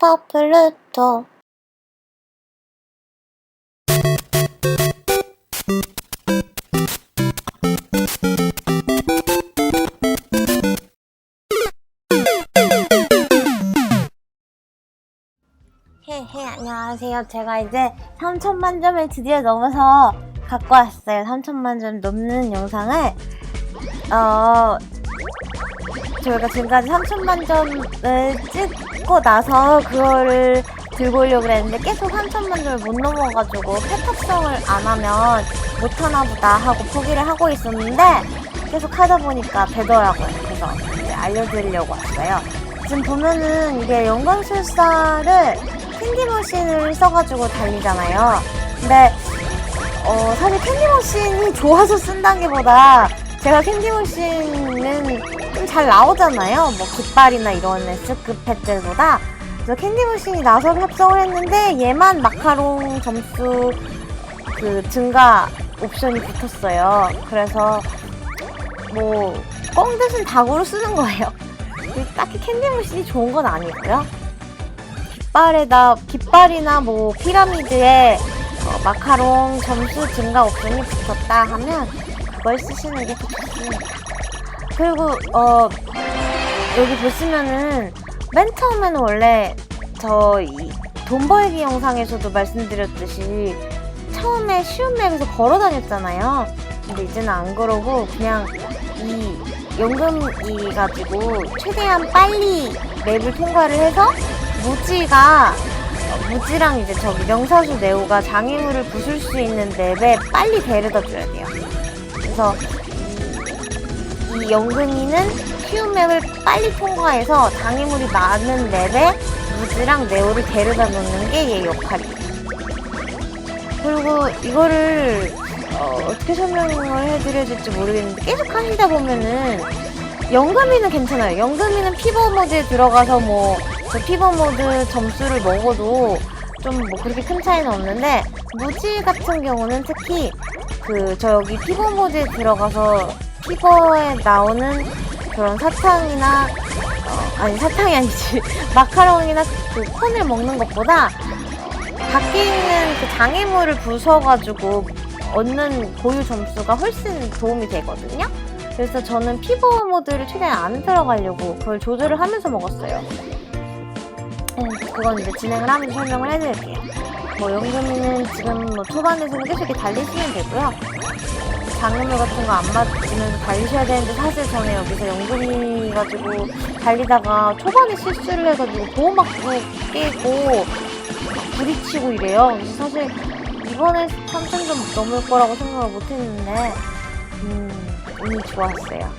슈퍼 플루토. 헤헤 안녕하세요. 제가 이제 3천만 점을 드디어 넘어서 갖고 왔어요. 3천만 점 넘는 영상을. 어 저희가 지금까지 3천만 점을 찍고 나서 그거를 들고 오려고 그랬는데 계속 3천만 점을 못 넘어가지고 패턴성을 안 하면 못하나 보다 하고 포기를 하고 있었는데 계속 하다 보니까 되더라고요. 그래서 이제 알려드리려고 왔어요. 지금 보면은 이게 영광술사를 캔디머신을 써가지고 달리잖아요. 근데 어, 사실 캔디머신이 좋아서 쓴다는 게보다 제가 캔디머신은 좀 잘 나오잖아요. 뭐 깃발이나 이런 S급 펫들보다. 그래서 캔디머신이 나서 합성을 했는데 얘만 마카롱 점수 그 증가 옵션이 붙었어요. 그래서 뭐 꽁듯은 닭으로 쓰는 거예요. 딱히 캔디머신이 좋은 건 아니고요. 깃발에다 깃발이나 뭐 피라미드에 어, 마카롱 점수 증가 옵션이 붙었다 하면 쓰시는 게더 좋습니다. 그리고 어 여기 보시면은 맨 처음에는 원래 저 돈 벌기 영상에서도 말씀드렸듯이 처음에 쉬운 맵에서 걸어 다녔잖아요. 근데 이제는 안 그러고 그냥 이 연금이 가지고 최대한 빨리 맵을 통과를 해서 무지가 어, 무지랑 이제 저기 명사수 네오가 장애물을 부술 수 있는 맵에 빨리 데려다 줘야 돼요. 그래서 이, 이 연금이는 쉬운 맵을 빨리 통과해서 장애물이 많은 맵에 무지랑 네오를 데려다 놓는 게 얘 역할이에요. 그리고 이거를 어, 어떻게 설명을 해드려야 될지 모르겠는데 계속 하시다 보면은 영금이는 괜찮아요. 영금이는 피버 모드에 들어가서 뭐 저 피버 모드 점수를 먹어도 좀 뭐 그렇게 큰 차이는 없는데 무지 같은 경우는 특히 그 저 여기 피버 모드에 들어가서 피버에 나오는 그런 사탕이나 어, 아니 사탕이 아니지 마카롱이나 그 콘을 먹는 것보다 밖에 있는 그 장애물을 부숴가지고 얻는 고유 점수가 훨씬 도움이 되거든요. 그래서 저는 피버 모드를 최대한 안 들어가려고 그걸 조절을 하면서 먹었어요. 음, 그건 이제 진행을 하면서 설명을 해드릴게요. 뭐 연금이는 지금 뭐 초반에서는 계속 이렇게 달리시면 되고요. 장애물 같은 거 안 맞으면서 달리셔야 되는데 사실 저는 여기서 연금이 가지고 달리다가 초반에 실수를 해가지고 보호막도 깨고 부딪히고 이래요. 사실 이번에 3,000점 넘을 거라고 생각을 못 했는데 음, 운이 좋았어요.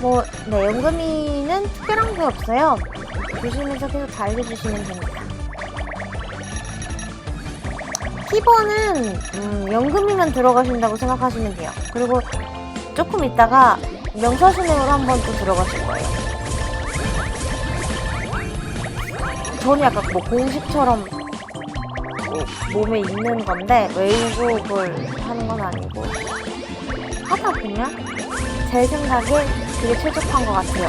뭐, 네, 연금이는 특별한 게 없어요. 조심해서 계속 달려주시면 됩니다. 피버는 음, 연금이만 들어가신다고 생각하시면 돼요. 그리고 조금 있다가 명사순행으로 한 번 또 들어가실 거예요. 저는 약간 뭐 공식처럼 뭐 몸에 있는 건데 외국을 하는 건 아니고 하다 보면 제 생각에 그게 최적한 것 같아요.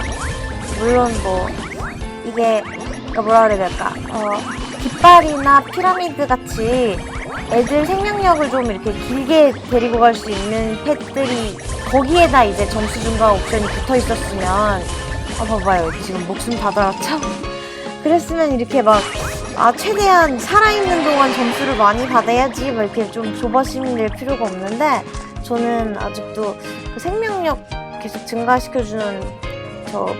물론 뭐 이게 그러니까 뭐라 그래야 될까 어, 깃발이나 피라미드 같이 애들 생명력을 좀 이렇게 길게 데리고 갈 수 있는 펫들이 거기에다 이제 점수 증가 옵션이 붙어 있었으면 아 봐봐요 지금 목숨 다 달았죠? 그랬으면 이렇게 막 아 최대한 살아있는 동안 점수를 많이 받아야지 막 이렇게 좀 조바심 낼 필요가 없는데 저는 아직도 그 생명력 계속 증가시켜주는 저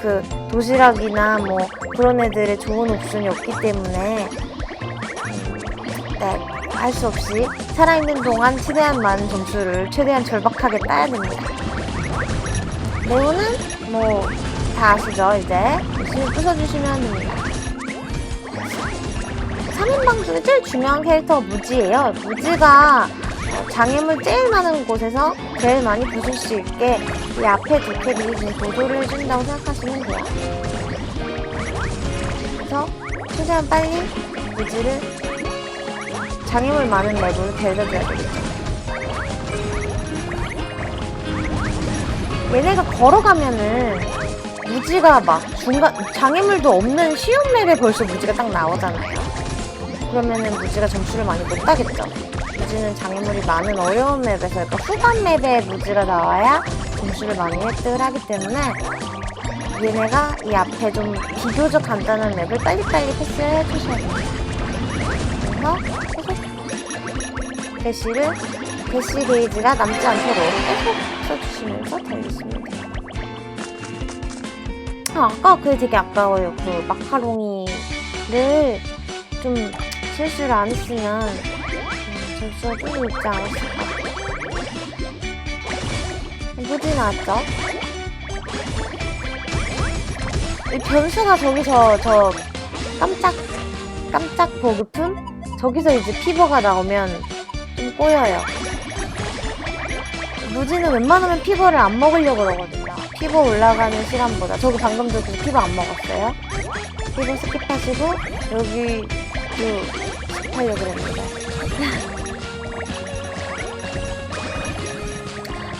그 도시락이나 뭐 그런 애들의 좋은 옵션이 없기 때문에 네, 할 수 없이 살아있는 동안 최대한 많은 점수를 최대한 절박하게 따야 됩니다. 네오는 뭐 다 아시죠 이제 열심히 부숴주시면 됩니다. 3인방 중에 제일 중요한 캐릭터가 무지예요. 무지가 어, 장애물 제일 많은 곳에서 제일 많이 부술 수 있게 이 앞에 두 캐릭이 지금 보조를 해준다고 생각하시면 돼요. 그래서 최대한 빨리 무지를 장애물 많은 맵으로 데려줘야 되겠죠. 얘네가 걸어가면은 무지가 막 중간 장애물도 없는 쉬운 맵에 벌써 무지가 딱 나오잖아요. 그러면은 무지가 점수를 많이 못 따겠죠. 무지는 장애물이 많은 어려운 맵에서 그러니까 후반 맵에 무지가 나와야 점수를 많이 획득을 하기 때문에 얘네가 이 앞에 좀 비교적 간단한 맵을 빨리빨리 패스를 해주셔야 됩니다. 그래서 대시를 대시 게이지가 남지 않도록 계속 써주시면서 달리시면 돼요. 아, 아까 그게 되게 아까워요. 그 마카롱이를 좀 실수를 안 했으면 음, 점수가 좀 높지 않았을까. 무지 나왔죠? 이 변수가 저기서 저 깜짝 깜짝 보급품 저기서 이제 피버가 나오면 좀 꼬여요. 무지는 웬만하면 피버를 안 먹으려고 그러거든요. 피버 올라가는 시간보다 저기 방금도 그 피버 안 먹었어요. 피버 스킵하시고 여기 그 스킵하려고 그랬는데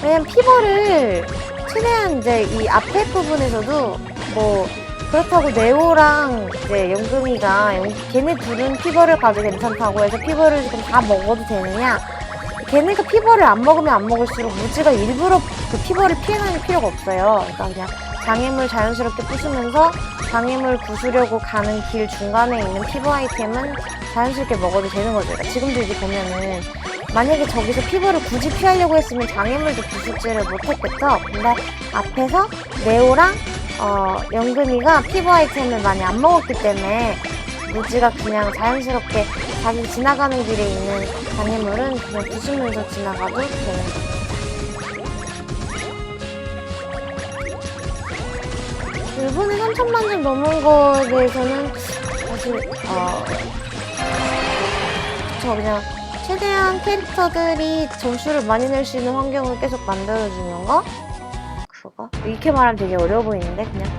왜냐면 피버를 최대한 이제 이 앞에 부분에서도 뭐 그렇다고 네오랑 이제 영금이가 영- 걔네 둘은 피버를 가도 괜찮다고 해서 피버를 지금 다 먹어도 되느냐? 걔네가 피버를 안 먹으면 안 먹을수록 무지가 일부러 그 피버를 피해다닐 필요가 없어요. 그러니까 그냥 장애물 자연스럽게 부수면서 장애물 부수려고 가는 길 중간에 있는 피버 아이템은 자연스럽게 먹어도 되는 거죠. 그러니까 지금도 이제 보면은 만약에 저기서 피버를 굳이 피하려고 했으면 장애물도 부수지를 못했겠죠? 근데 앞에서 네오랑 어, 연금이가 피부 아이템을 많이 안 먹었기 때문에 무지가 그냥 자연스럽게 자기 지나가는 길에 있는 장애물은 그냥 부수면서 지나가도 되는 거죠. 일본에 3천만 점 넘은 거에 대해서는 사실 어, 저 그냥 최대한 캐릭터들이 점수를 많이 낼 수 있는 환경을 계속 만들어주는 거 그거? 이렇게 말하면 되게 어려워 보이는데 그냥.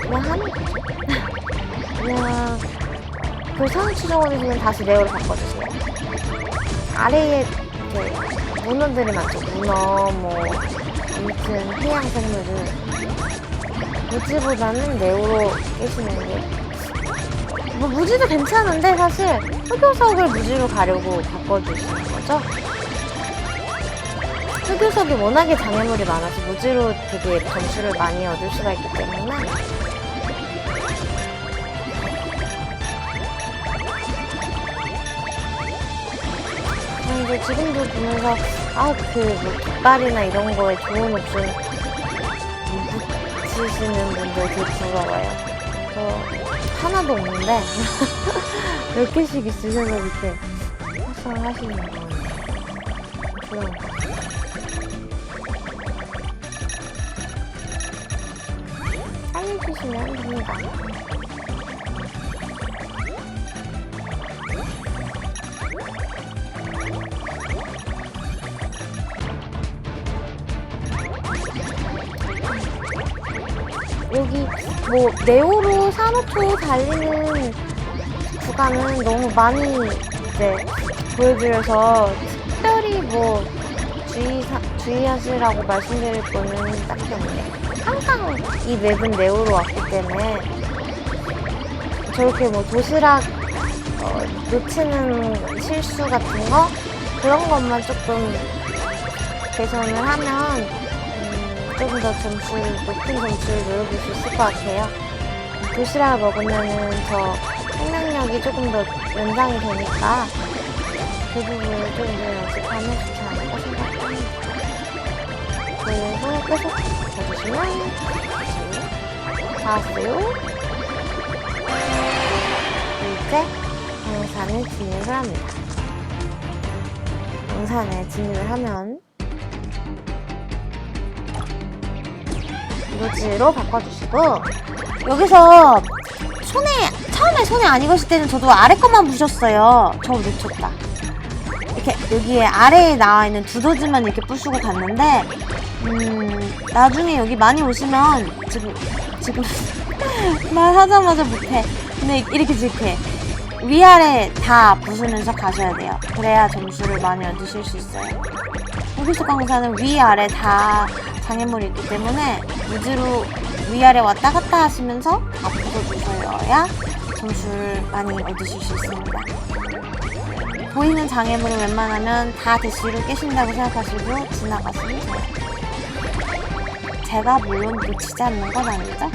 그냥 거죠 그냥 그 상위 추정원에서는 다시 네오를 바꿔주세요. 아래에 이렇게 문어들이 많죠 문어 뭐 아무튼 해양 생물들 무지보다는 네오로 깨시는 게 뭐 무지도 괜찮은데 사실 흑요석을 무지로 가려고 바꿔주시는 거죠 흑요석이 워낙에 장애물이 많아서 무지로 되게 점수를 많이 얻을 수가 있기 때문에 근데 지금도 보면서 아그뭐 깃발이나 이런 거에 좋은 옵션 붙이시는 분들 되게 부러워요. 저 하나도 없는데 몇 개씩 있으셔서 이렇게 활성하시는 거 부러운 거. 알려주시면 됩니다. 여기 뭐 네오로 산호초 달리는 구간은 너무 많이 이제 보여드려서 특별히 뭐 주의사, 주의하시라고 말씀드릴 거는 딱히 없네요. 항상 이 맵은 네오로 왔기 때문에 저렇게 뭐 도시락 어, 놓치는 실수 같은 거 그런 것만 조금 개선을 하면 음, 조금 더 점수 높은 점수를 노려볼 수 있을 것 같아요. 도시락을 먹으면은 저 생명력이 조금 더 연장이 되니까 그 부분을 좀더 연습하면 좋지 않을까 생각합니다. 그래서 계속 봐주시면 다 왔어요. 이제 영산을 진입을 합니다. 영산에 진입을 하면 무지로 바꿔주시고 여기서 손에 처음에 손에 안 익었을 때는 저도 아래 것만 부셨어요. 저 놓쳤다. 이렇게 여기에 아래에 나와 있는 두더지만 이렇게 부수고 갔는데 음 나중에 여기 많이 오시면 지금 지금 말하자마자 못해. 근데 이렇게 이렇게 위아래 다 부수면서 가셔야 돼요. 그래야 점수를 많이 얻으실 수 있어요. 여기서 강사는 위아래 다 장애물이 있기 때문에 무지로 위아래 왔다 갔다 하시면서 앞으로 주셔야 점수를 많이 얻으실 수 있습니다. 보이는 장애물은 웬만하면 다 대시로 깨신다고 생각하시고 지나가시면 돼요. 제가 물론 놓치지 않는 건 아니죠?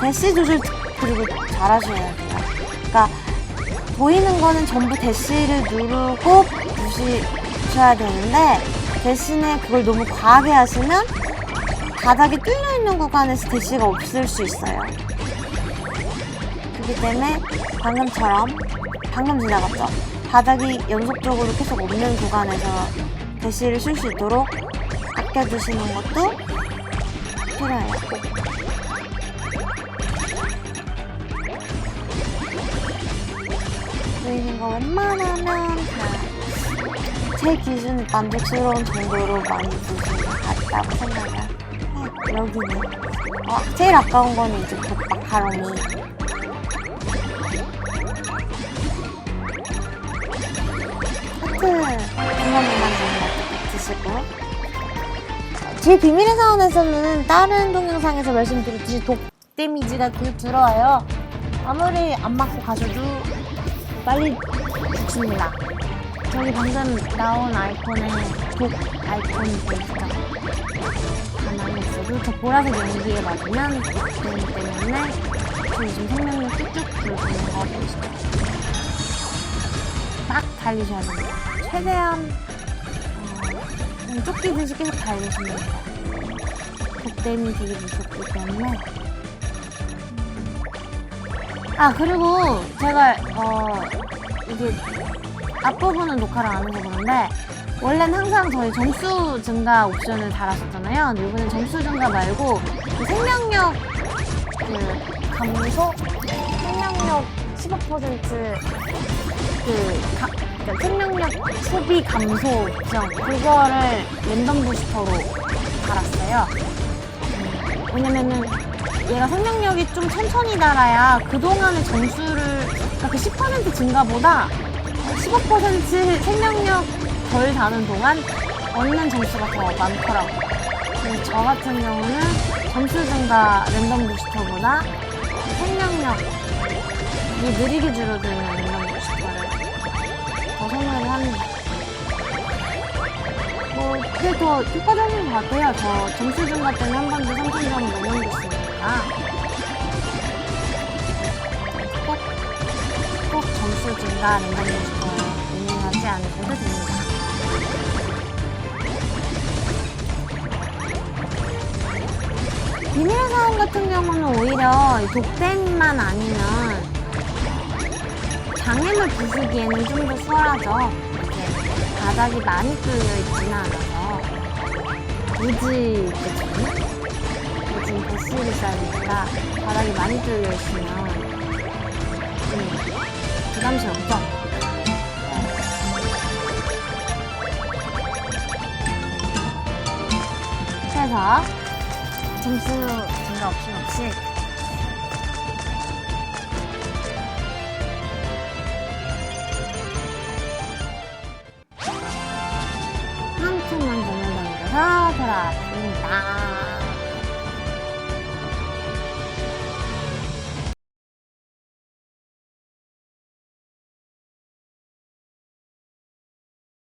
대시 조절 그리고 잘하셔야 돼요. 그러니까 보이는 거는 전부 대시를 누르고 부시셔야 되는데 대신에 그걸 너무 과하게 하시면 바닥이 뚫려 있는 구간에서 대시가 없을 수 있어요. 그렇기 때문에 방금처럼 방금 지나갔죠. 바닥이 연속적으로 계속 없는 구간에서 대시를 쓸 수 있도록 아껴두시는 것도 필요해요. 보이는 거 웬만하면 다 제 기준 만족스러운 정도로 많이 보시는 것 같다고 생각을 해요. 여기는 어, 제일 아까운 거는 이제 독박 가롱이 중간중간 좀 드시고 제 비밀의 사원에서는 다른 동영상에서 말씀드렸듯이 독 데미지가 그 들어와요 아무리 안 맞고 가셔도 빨리 죽습니다 저기 방금 나온 아이콘에 독 아이콘이 보이시죠? 가만히 있어도 저 보라색 연기에 맞으면 되기 때문에 저 요즘 생명력 쭉쭉 들어오는 거 보이시죠? 딱 달리셔야 됩니다. 최대한 어, 쫓기듯이 계속 달리시면 돼요. 독댐이 되게 무섭기 때문에 아 그리고 제가 어 이게 앞부분은 녹화를 안 해서 그런데 원래는 항상 저희 점수 증가 옵션을 달았었잖아요. 근데 이번엔 점수 증가 말고 그 생명력 그 감소 생명력 15%그 가, 그러니까 생명력 소비 감소 옵션 그거를 랜덤 부스터로 달았어요. 음, 왜냐면은 얘가 생명력이 좀 천천히 달아야 그동안의 점수를 그러니까 그10% 증가보다 15% 생명력 덜 다는 동안 얻는 점수가 더 많더라고요. 저 같은 경우는 점수 증가 랜덤 부스터보다 생명력이 느리게 줄어드는 합니다. 뭐, 더 효과적인 것 같아요. 저 점수 증가 때는 한 번도 3,000점을 못 넘겼으니까. 꼭, 꼭 점수 증가 랜덤 부스터 운영하지 않으셔도 됩니다. 비밀의 사원 같은 경우는 오히려 이 독댐만 아니면 장애물 부수기에는 좀 더 수월하죠. 이렇게 바닥이 많이 뚫려 있지는 않아서 무지 그죠? 요즘 배수를 되니까 바닥이 많이 뚫려 있으면 좀 부담스럽죠. 그래서 점수 증가 옵션 없이 한 푼만 정도 넘겨서 돌아왔습니다.